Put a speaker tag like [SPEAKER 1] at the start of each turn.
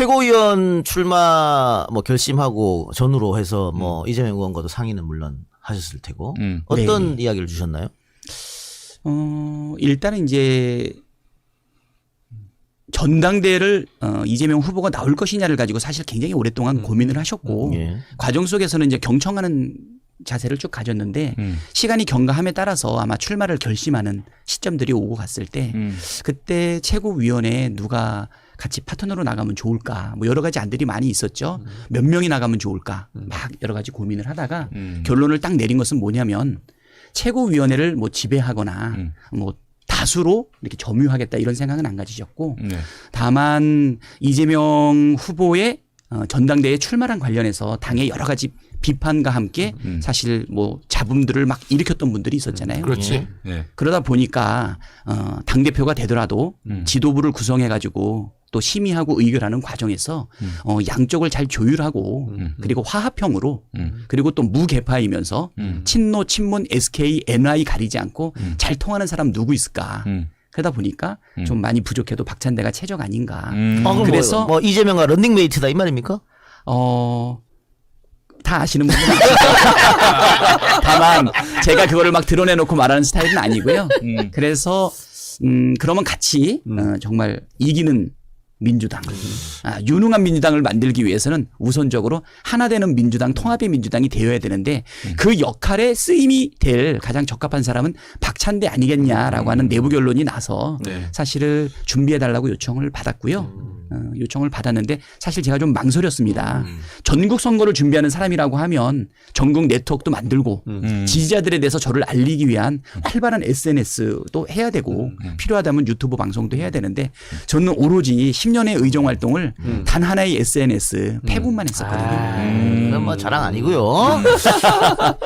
[SPEAKER 1] 최고위원 출마 뭐 결심하고 전후로 해서 뭐 이재명 의원과도 상의는 물론 하셨을 테고
[SPEAKER 2] 음.
[SPEAKER 1] 어떤 이야기를 주셨나요?
[SPEAKER 3] 어, 일단은 이제 전당대회를 어, 이재명 후보가 나올 것이냐를 가지고 사실 굉장히 오랫동안 고민을 하셨고
[SPEAKER 1] 예.
[SPEAKER 3] 과정 속에서는 이제 경청하는 자세를 쭉 가졌는데
[SPEAKER 2] 음.
[SPEAKER 3] 시간이 경과함에 따라서 아마 출마를 결심하는 시점들이 오고 갔을 때
[SPEAKER 2] 음.
[SPEAKER 3] 그때 최고위원회에 누가 같이 파트너로 나가면 좋을까 뭐 여러 가지 안들이 많이 있었죠 몇 명이 나가면 좋을까 막 여러 가지 고민을 하다가
[SPEAKER 2] 음.
[SPEAKER 3] 결론을 딱 내린 것은 뭐냐면 최고위원회를 뭐 지배하거나
[SPEAKER 2] 음.
[SPEAKER 3] 뭐 다수로 이렇게 점유하겠다 이런 생각은 안 가지셨고
[SPEAKER 2] 네.
[SPEAKER 3] 다만 이재명 후보의 어, 전당대회 출마랑 관련해서 당의 여러 가지 비판과 함께
[SPEAKER 2] 음.
[SPEAKER 3] 사실 뭐 잡음들을 막 일으켰던 분들이 있었잖아요.
[SPEAKER 2] 그렇지. 네.
[SPEAKER 3] 그러다 보니까 어, 당 대표가 되더라도
[SPEAKER 2] 음.
[SPEAKER 3] 지도부를 구성해 가지고 또 심의하고 의결하는 과정에서
[SPEAKER 2] 음.
[SPEAKER 3] 어, 양쪽을 잘 조율하고
[SPEAKER 2] 음.
[SPEAKER 3] 그리고 화합형으로
[SPEAKER 2] 음.
[SPEAKER 3] 그리고 또 무개파이면서
[SPEAKER 2] 음.
[SPEAKER 3] 친노 친문 SK NI 가리지 않고
[SPEAKER 2] 음.
[SPEAKER 3] 잘 통하는 사람 누구 있을까?
[SPEAKER 2] 음.
[SPEAKER 3] 그러다 보니까
[SPEAKER 2] 음.
[SPEAKER 3] 좀 많이 부족해도 박찬대가 최적 아닌가.
[SPEAKER 2] 음.
[SPEAKER 1] 아,
[SPEAKER 3] 그래서-
[SPEAKER 1] 뭐, 뭐 이재명과 런닝메이트다 이 말입니까?
[SPEAKER 3] 어, 다 아시는 분은. 다만 제가 그거를 막 드러내놓고 말하는 스타일은 아니고요.
[SPEAKER 2] 음.
[SPEAKER 3] 그래서 음 그러면 같이 어, 정말 이기는 민주당, 아, 유능한 민주당을 만들기 위해서는 우선적으로 하나 되는 민주당, 통합의 민주당이 되어야 되는데 그 역할에 쓰임이 될 가장 적합한 사람은 박찬대 아니겠냐라고 하는 내부 결론이 나서
[SPEAKER 2] 네.
[SPEAKER 3] 사실을 준비해 달라고 요청을 받았고요. 어, 요청을 받았는데 사실 제가 좀 망설였습니다. 전국 선거를 준비하는 사람이라고 하면 전국 네트워크도 만들고
[SPEAKER 2] 음.
[SPEAKER 3] 지지자들에 대해서 저를 알리기 위한 활발한 SNS도 해야 되고 필요하다면 유튜브 방송도 해야 되는데 저는 오로지 10년의 의정 활동을 단 하나의 SNS 패분만 했었거든요.
[SPEAKER 1] 아, 그건 뭐 자랑 아니고요.